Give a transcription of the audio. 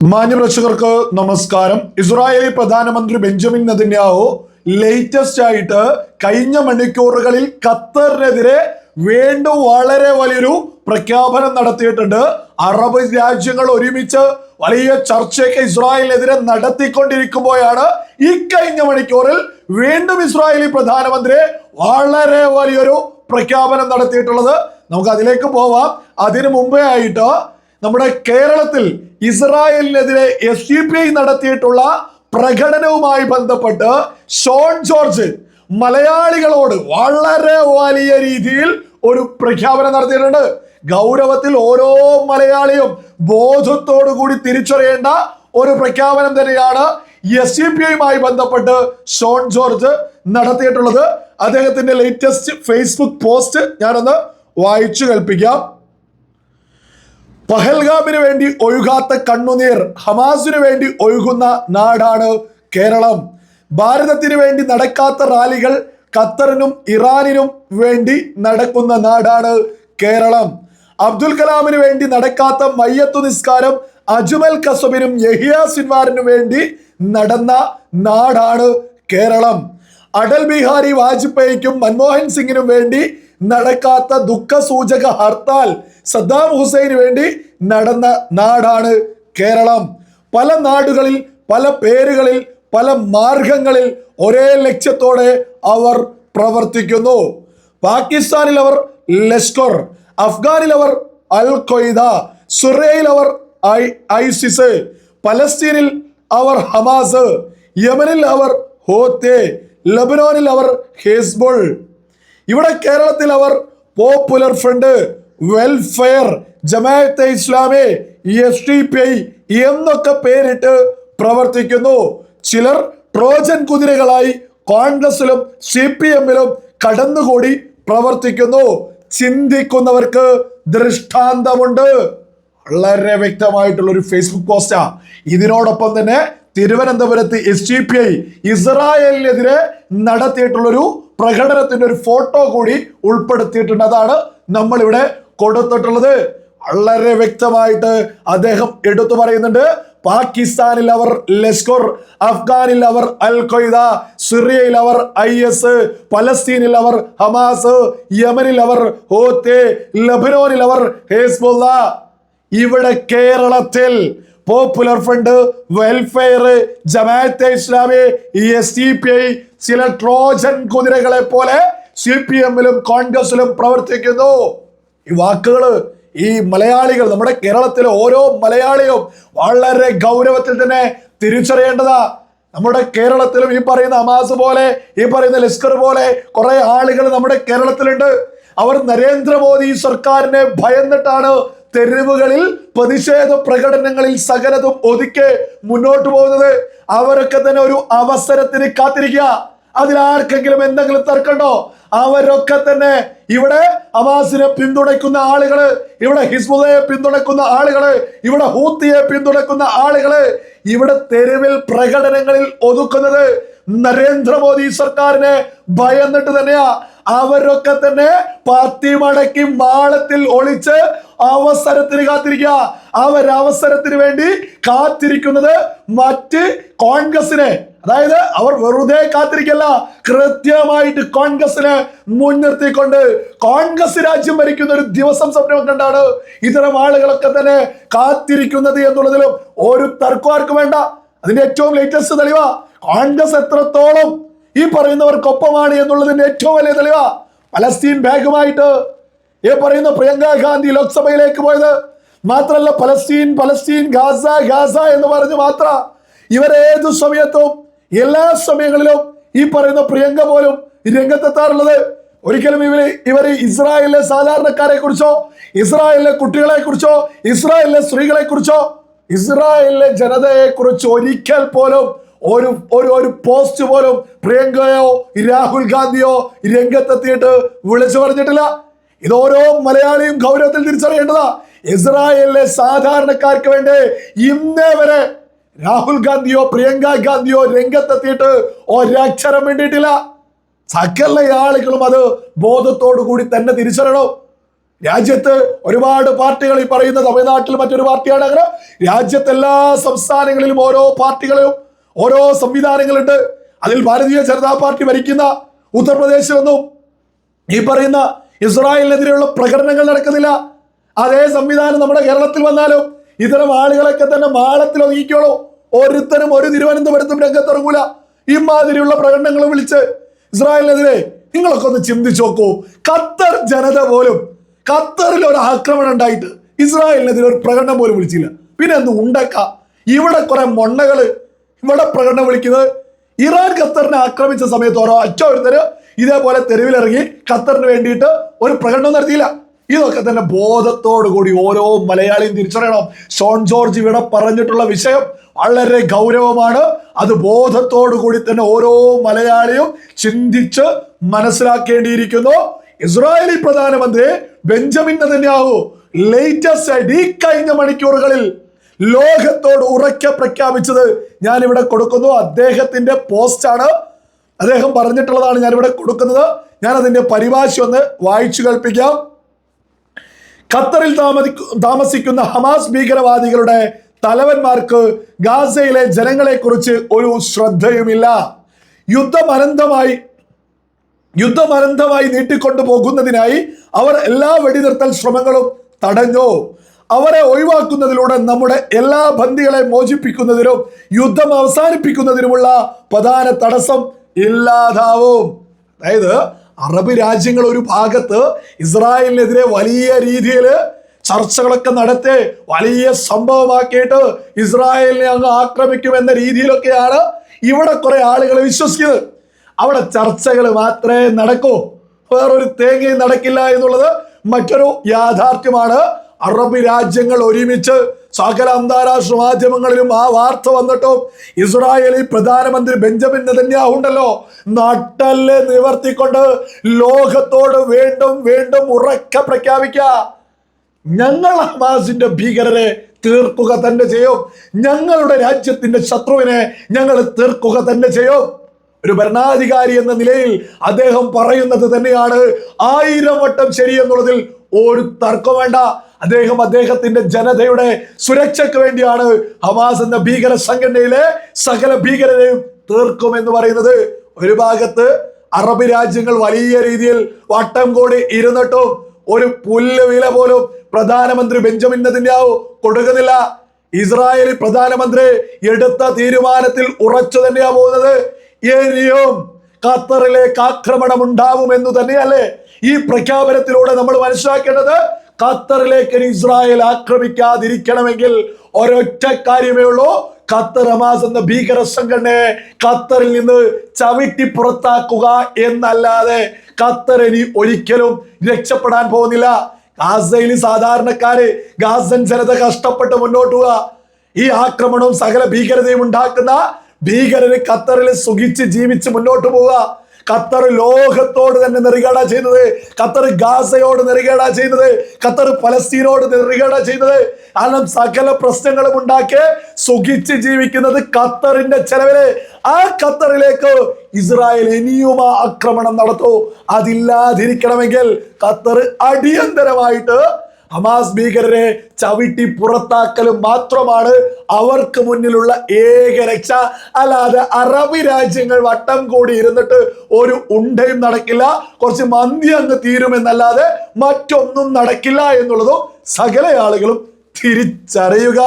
മാന്യപ്രേക്ഷകർക്ക് നമസ്കാരം. ഇസ്രായേലി പ്രധാനമന്ത്രി Benjamin നദിന്യാവു latest ആയിട്ട് കഴിഞ്ഞ മണിക്കൂറുകളിൽ ഖത്തറിനെതിരെ വീണ്ടും വളരെ വലിയൊരു പ്രഖ്യാപനം നടത്തിയിട്ടുണ്ട്. അറബ് രാജ്യങ്ങൾ ഒരുമിച്ച് വലിയ ചർച്ചയൊക്കെ ഇസ്രായേലിനെതിരെ നടത്തിക്കൊണ്ടിരിക്കുമ്പോഴാണ് ഈ കഴിഞ്ഞ മണിക്കൂറിൽ വീണ്ടും ഇസ്രായേലി പ്രധാനമന്ത്രി വളരെ വലിയൊരു പ്രഖ്യാപനം നടത്തിയിട്ടുള്ളത്. നമുക്ക് അതിലേക്ക് പോവാം. അതിനു മുമ്പേ ആയിട്ട് നമ്മുടെ കേരളത്തിൽ ഇസ്രായേലിനെതിരെ എസ് ഡി പി ഐ നടത്തിയിട്ടുള്ള പ്രകടനവുമായി ബന്ധപ്പെട്ട് ഷോൺ ജോർജ് മലയാളികളോട് വളരെ വലിയ രീതിയിൽ ഒരു പ്രഖ്യാപനം നടത്തിയിട്ടുണ്ട്. ഗൗരവത്തിൽ ഓരോ മലയാളിയും ബോധത്തോടു കൂടി തിരിച്ചറിയേണ്ട ഒരു പ്രഖ്യാപനം തന്നെയാണ് എസ് സി പി ഐയുമായി ബന്ധപ്പെട്ട് ഷോൺ ജോർജ് നടത്തിയിട്ടുള്ളത്. അദ്ദേഹത്തിന്റെ ലേറ്റസ്റ്റ് ഫേസ്ബുക്ക് പോസ്റ്റ് ഞാനൊന്ന് വായിച്ചു കേൾപ്പിക്കാം. പഹൽഗാമിന് വേണ്ടി ഒഴുകാത്ത കണ്ണുനീർ ഹമാസിനു വേണ്ടി ഒഴുകുന്ന നാടാണ് കേരളം. ഭാരതത്തിന് വേണ്ടി നടക്കാത്ത റാലികൾ ഖത്തറിനും ഇറാനിനും വേണ്ടി നടക്കുന്ന നാടാണ് കേരളം. അബ്ദുൽ കലാമിന് വേണ്ടി നടക്കാത്ത മയ്യത്തു നിസ്കാരം അജ്മൽ കസബിനും യഹിയ സിൻവാറിനും വേണ്ടി നടന്ന നാടാണ് കേരളം. അടൽ ബിഹാരി വാജ്പേയിക്കും മൻമോഹൻ സിംഗിനും വേണ്ടി നടക്കാത്ത ദുഃഖ സൂചക ഹർത്താൽ സദ്ദാം ഹുസൈന് വേണ്ടി നടന്ന നാടാണ് കേരളം. പല നാടുകളിൽ പല പേരുകളിൽ പല മാർഗങ്ങളിൽ ഒരേ ലക്ഷ്യത്തോടെ അവർ പ്രവർത്തിക്കുന്നു. പാകിസ്ഥാനിൽ അവർ ലഷ്കർ അഫ്ഗാനിൽ അവർ അൽ ഖ്വയ്ദ സുറയിൽ അവർ ഐ ഐസിസ് പലസ്തീനിൽ അവർ ഹമാസ് യമനിൽ അവർ ഹോത്തെ ലബനോനിൽ അവർ ഹെസ്ബുൾ. ഇവിടെ കേരളത്തിൽ അവർ Popular Front Welfare Jamaat e Islami S D P I എന്നൊക്കെ പേരിട്ട് പ്രവർത്തിക്കുന്നു. ചിലർ ട്രോജൻ കുതിരകളായി കോൺഗ്രസിലും സി പി എമ്മിലും കടന്നുകൂടി പ്രവർത്തിക്കുന്നു. ചിന്തിക്കുന്നവർക്ക് ദൃഷ്ടാന്തമുണ്ട്. വളരെ വ്യക്തമായിട്ടുള്ള ഒരു ഫേസ്ബുക്ക് പോസ്റ്റാ ഇതിനോടൊപ്പം തന്നെ തിരുവനന്തപുരത്ത് എസ് ജി പി ഐ ഇസ്രായേലിനെതിരെ നടത്തിയിട്ടുള്ളൊരു പ്രകടനത്തിന്റെ ഒരു ഫോട്ടോ കൂടി ഉൾപ്പെടുത്തിയിട്ടുണ്ട്. അതാണ് നമ്മൾ ഇവിടെ കൊടുത്തിട്ടുള്ളത്. വളരെ വ്യക്തമായിട്ട് അദ്ദേഹം എടുത്തു പറയുന്നുണ്ട്. പാകിസ്ഥാനിൽ അവർ ലഷ്കർ അഫ്ഗാനിൽ അവർ അൽ ഖൈദ സിറിയയിൽ അവർ ഐ എസ് പലസ്തീനിൽ അവർ ഹമാസ് യമനിൽ അവർ ഹോത്തെ ലബനോനിൽ അവർ ഹേസ്ബുള്ള. ഇവിടെ കേരളത്തിൽ Popular Front Welfare Jamaat e Islami D P I ചില ട്രോജൻ കുതിരകളെ പോലെ സി പി എമ്മിലും കോൺഗ്രസിലും പ്രവർത്തിക്കുന്നു. ഈ വാക്കുകൾ ഈ മലയാളികൾ നമ്മുടെ കേരളത്തിലെ ഓരോ മലയാളിയും വളരെ ഗൗരവത്തിൽ തന്നെ തിരിച്ചറിയേണ്ടതാ. നമ്മുടെ കേരളത്തിലും ഈ പറയുന്ന അമാസ് പോലെ ഈ പറയുന്ന ലിസ്കർ പോലെ കുറെ ആളുകൾ നമ്മുടെ കേരളത്തിലുണ്ട്. അവർ നരേന്ദ്രമോദി സർക്കാരിനെ ഭയന്നിട്ടാണ് തെരുവുകളിൽ പ്രതിഷേധ പ്രകടനങ്ങളിൽ സകലതും ഒതുക്കെ മുന്നോട്ട് പോകുന്നത് അവരൊക്കെ തന്നെ ഒരു അവസരത്തിന് കാത്തിരിക്കുക. അതിൽ ആർക്കെങ്കിലും എന്തെങ്കിലും തർക്കണ്ടോ അവരൊക്കെ തന്നെ ഇവിടെ അവാസിനെ പിന്തുണയ്ക്കുന്ന ആളുകൾ ഇവിടെ ഹിസ്ബുദയെ പിന്തുണയ്ക്കുന്ന ആളുകൾ ഇവിടെ ഹൂത്തിയെ പിന്തുണയ്ക്കുന്ന ആളുകൾ ഇവിടെ തെരുവിൽ പ്രകടനങ്ങളിൽ ഒതുക്കുന്നത് നരേന്ദ്രമോദി സർക്കാരിനെ ഭയന്നിട്ട് തന്നെയാ. അവരൊക്കെ തന്നെ പാർട്ടി മടക്കി മാളത്തിൽ ഒളിച്ച് അവസരത്തിന് കാത്തിരിക്കുക. അവരവസരത്തിന് വേണ്ടി കാത്തിരിക്കുന്നത് മറ്റ് കോൺഗ്രസിനെ അതായത് അവർ വെറുതെ കാത്തിരിക്കല്ല കൃത്യമായിട്ട് കോൺഗ്രസിനെ മുൻനിർത്തിക്കൊണ്ട് കോൺഗ്രസ് രാജ്യം ഭരിക്കുന്ന ഒരു ദിവസം സ്വപ്നം കണ്ടാണ് ഇത്തരം ആളുകളൊക്കെ തന്നെ കാത്തിരിക്കുന്നത് എന്നുള്ളതിലും ഒരു തർക്കമാർക്കും വേണ്ട. അതിന്റെ ഏറ്റവും ലേറ്റസ്റ്റ് തെളിവ കോൺഗ്രസ് എത്രത്തോളം ഈ പറയുന്നവർക്കൊപ്പമാണ് എന്നുള്ളതിന്റെ ഏറ്റവും വലിയ തെളിവ. പലസ്തീൻ ബാഗുമായിട്ട് ഈ പറയുന്ന പ്രിയങ്ക ഗാന്ധി ലോക്സഭയിലേക്ക് പോയത്. മാത്രല്ല പലസ്തീൻ പലസ്തീൻ ഗാസ ഗാസ എന്ന് പറഞ്ഞ് മാത്ര ഇവരേത് സമയത്തും എല്ലാ സമയങ്ങളിലും ഈ പറയുന്ന പ്രിയങ്ക പോലും രംഗത്തെത്താറുള്ളത്. ഒരിക്കലും ഇവർ ഇവർ ഇസ്രായേലിലെ സാധാരണക്കാരെ കുറിച്ചോ ഇസ്രായേലിലെ കുട്ടികളെ കുറിച്ചോ ഇസ്രായേലിലെ സ്ത്രീകളെ കുറിച്ചോ ഇസ്രായേലിലെ ജനതയെ കുറിച്ച് ഒരിക്കൽ പോലും ഒരു ഒരു ഒരു പോസ്റ്റ് പോലും പ്രിയങ്കയോ രാഹുൽ ഗാന്ധിയോ രംഗത്തെത്തിയിട്ട് വിളിച്ചു പറഞ്ഞിട്ടില്ല. ഇത് ഓരോ മലയാളിയും ഗൗരവത്തിൽ തിരിച്ചറിയേണ്ടതാ. ഇസ്രായേലിലെ സാധാരണക്കാർക്ക് വേണ്ടി ഇന്നേ വരെ രാഹുൽ ഗാന്ധിയോ പ്രിയങ്ക ഗാന്ധിയോ രംഗത്തെത്തിയിട്ട് ഒരക്ഷരം വേണ്ടിയിട്ടില്ല സകല ആളുകളും അത് ബോധത്തോടു കൂടി തന്നെ തിരിച്ചറിയണം. രാജ്യത്ത് ഒരുപാട് പാർട്ടികൾ ഈ പറയുന്ന തമിഴ്നാട്ടിൽ മറ്റൊരു പാർട്ടിയാണ് അങ്ങനെ. രാജ്യത്തെ എല്ലാ സംസ്ഥാനങ്ങളിലും ഓരോ പാർട്ടികളും ഓരോ സംവിധാനങ്ങളുണ്ട്. അതിൽ ഭാരതീയ ജനതാ പാർട്ടി ഭരിക്കുന്ന ഉത്തർപ്രദേശിലൊന്നും ഈ പറയുന്ന ഇസ്രായേലിനെതിരെയുള്ള പ്രകടനങ്ങൾ നടക്കുന്നില്ല. അതേ സംവിധാനം നമ്മുടെ കേരളത്തിൽ വന്നാലോ ഇത്തരം ആളുകളൊക്കെ തന്നെ മാളത്തിൽ ഒതുക്കിക്കോളൂ ഓരോരുത്തരും ഒരു തിരുവനന്തപുരത്തും രംഗത്തിറങ്ങൂല. ഇമാതിരിയുള്ള പ്രകടനങ്ങൾ വിളിച്ച് ഇസ്രായേലിനെതിരെ നിങ്ങളൊക്കെ ഒന്ന് ചിന്തിച്ചു നോക്കൂ. ഖത്തർ ജനത പോലും ഖത്തറിൽ ഒരു ആക്രമണം ഉണ്ടായിട്ട് ഇസ്രായേലിനെതിരെ ഒരു പ്രകടനം പോലും വിളിച്ചില്ല. പിന്നെ എന്ത് ഉണ്ടക്ക? ഇവിടെ കുറെ മൊണ്ണകൾ ഇവിടെ പ്രകടനം വിളിക്കുന്നത് ഇറാൻ ഖത്തറിനെ ആക്രമിച്ച സമയത്ത് ഓരോ അച്ഛ ഒരുത്തര് ഇതേപോലെ തെരുവിലിറങ്ങി ഖത്തറിന് വേണ്ടിയിട്ട് ഒരു പ്രകടനം നടത്തിയില്ല. ഇതൊക്കെ തന്നെ കൂടി ഓരോ മലയാളിയും തിരിച്ചറിയണം. ഷോൺ ജോർജ് ഇവിടെ പറഞ്ഞിട്ടുള്ള വിഷയം വളരെ ഗൗരവമാണ്. അത് കൂടി തന്നെ ഓരോ മലയാളിയും ചിന്തിച്ച് മനസ്സിലാക്കേണ്ടിയിരിക്കുന്നു. ഇസ്രായേലി പ്രധാനമന്ത്രി ബെഞ്ചമിൻ നെതന്യാഹു ലേറ്റസ്റ്റ് ആയിട്ട് ഈ കഴിഞ്ഞ മണിക്കൂറുകളിൽ ലോകത്തോട് ഉറക്കെ പ്രഖ്യാപിച്ചത് ഞാൻ ഇവിടെ കൊടുക്കുന്നു. അദ്ദേഹത്തിന്റെ പോസ്റ്റാണ്. അദ്ദേഹം പറഞ്ഞിട്ടുള്ളതാണ് ഞാനിവിടെ കൊടുക്കുന്നത്. ഞാൻ അതിന്റെ പരിഭാഷ ഒന്ന് വായിച്ചു കേൾപ്പിക്കാം. ഖത്തറിൽ താമസിക്കു താമസിക്കുന്ന ഹമാസ് ഭീകരവാദികളുടെ തലവന്മാർക്ക് ഗാസയിലെ ജനങ്ങളെക്കുറിച്ച് ഒരു ശ്രദ്ധയുമില്ല. യുദ്ധം അനന്തമായി യുദ്ധം അനന്തമായി നീട്ടിക്കൊണ്ടു പോകുന്നതിനായി അവർ എല്ലാ വെടിനിർത്തൽ ശ്രമങ്ങളും തടഞ്ഞു. അവരെ ഒഴിവാക്കുന്നതിലൂടെ നമ്മുടെ എല്ലാ ബന്ദികളെ മോചിപ്പിക്കുന്നതിനും യുദ്ധം അവസാനിപ്പിക്കുന്നതിനുമുള്ള പ്രധാന തടസ്സം ഇല്ലാതാവും. അതായത് അറബ് രാജ്യങ്ങൾ ഒരു ഭാഗത്ത് ഇസ്രായേലിനെതിരെ വലിയ രീതിയിൽ ചർച്ചകളൊക്കെ നടത്തി വലിയ സംഭവമാക്കിയിട്ട് ഇസ്രായേലിനെ അങ്ങ് ആക്രമിക്കുമെന്ന രീതിയിലൊക്കെയാണ് ഇവിടെ കുറെ ആളുകൾ വിശ്വസിക്കുന്നത്. അവിടെ ചർച്ചകൾ മാത്രമേ നടക്കൂ. വേറൊരു തേങ്ങയും നടക്കില്ല എന്നുള്ളത് മറ്റൊരു യാഥാർത്ഥ്യമാണ്. അറബ് രാജ്യങ്ങൾ ഒരുമിച്ച് സകല അന്താരാഷ്ട്ര മാധ്യമങ്ങളിലും ആ വാർത്ത വന്നിട്ടും ഇസ്രായേലി പ്രധാനമന്ത്രി ബെഞ്ചമിൻ നെതന്യാഹുണ്ടല്ലോ നട്ടൽ നിവർത്തിക്കൊണ്ട് ലോകത്തോട് വീണ്ടും വീണ്ടും ഉറക്ക പ്രഖ്യാപിക്ക ഞങ്ങൾ ഹമാസിന്റെ ഭീകരരെ തീർക്കുക തന്നെ ചെയ്യും. ഞങ്ങളുടെ രാജ്യത്തിന്റെ ശത്രുവിനെ ഞങ്ങൾ തീർക്കുക തന്നെ ചെയ്യും. ഒരു ഭരണാധികാരി എന്ന നിലയിൽ അദ്ദേഹം പറയുന്നത് തന്നെയാണ്. ആയിരം വട്ടം ശരി എന്നുള്ളതിൽ ഒരു തർക്കം വേണ്ട. അദ്ദേഹം അദ്ദേഹത്തിന്റെ ജനതയുടെ സുരക്ഷയ്ക്ക് വേണ്ടിയാണ് ഹമാസ് എന്ന ഭീകര സംഘടനയിലെ സകല ഭീകരരെയും തീർക്കും എന്ന് പറയുന്നത്. ഒരു ഭാഗത്ത് അറബ് രാജ്യങ്ങൾ വലിയ രീതിയിൽ വട്ടം കൂടി ഇരുന്നിട്ടും ഒരു പുല്ല് വില പോലും പ്രധാനമന്ത്രി ബെഞ്ചമിൻ നെതന്യാഹു കൊടുക്കുന്നില്ല. ഇസ്രായേലി പ്രധാനമന്ത്രി എടുത്ത തീരുമാനത്തിൽ ഉറച്ചു തന്നെയാ പോകുന്നത്. ഇനിയും ഖത്തറിലേക്ക് ആക്രമണം ഉണ്ടാവുമെന്ന് തന്നെയല്ലേ ഈ പ്രഖ്യാപനത്തിലൂടെ നമ്മൾ മനസ്സിലാക്കേണ്ടത്? ഖത്തറിലേക്ക് ഇസ്രായേൽ ആക്രമിക്കാതിരിക്കണമെങ്കിൽ ഒരൊറ്റ കാര്യമേ ഉള്ളൂ. ഖത്തർ ഹമാസ് എന്ന ഭീകര സംഘടനയെ ഖത്തറിൽ നിന്ന് ചവിട്ടി പുറത്താക്കുക എന്നല്ലാതെ ഖത്തർ ഇനി ഒരിക്കലും രക്ഷപ്പെടാൻ പോകുന്നില്ല. ഗാസയിൽ സാധാരണക്കാര് ഗാസൻ ജനത കഷ്ടപ്പെട്ട് മുന്നോട്ട് പോവുക. ഈ ആക്രമണവും സകല ഭീകരതയും ഉണ്ടാക്കുന്ന ഭീകരര് ഖത്തറിൽ സുഖിച്ച് ജീവിച്ച് മുന്നോട്ട് പോവുക. ഖത്തർ ലോകത്തോട് തന്നെ നെറികേട ചെയ്തത് ഖത്തർ ഗാസയോട് നെറികേട ചെയ്തത് ഖത്തർ പലസ്തീനോട് നെറികേട ചെയ്തത് കാരണം സകല പ്രശ്നങ്ങളും ഉണ്ടാക്കി സുഖിച്ച് ജീവിക്കുന്നത് ഖത്തറിന്റെ ചെലവിൽ. ആ ഖത്തറിലേക്ക് ഇസ്രായേൽ ഇനിയും ആക്രമണം നടത്തൂ. അതില്ലാതിരിക്കണമെങ്കിൽ ഖത്തർ അടിയന്തരമായിട്ട് ഹമാസ് ഭീകരരെ ചവിട്ടി പുറത്താക്കലും മാത്രമാണ് അവർക്ക് മുന്നിലുള്ള ഏക രക്ഷ. അല്ലാതെ അറബ് രാജ്യങ്ങൾ വട്ടം കൂടി ഇരുന്നിട്ട് ഒരു ഉണ്ടയും നടക്കില്ല. കുറച്ച് മന്തി അങ്ങ് തീരുമെന്നല്ലാതെ മറ്റൊന്നും നടക്കില്ല എന്നുള്ളതും സകല ആളുകളും തിരിച്ചറിയുക.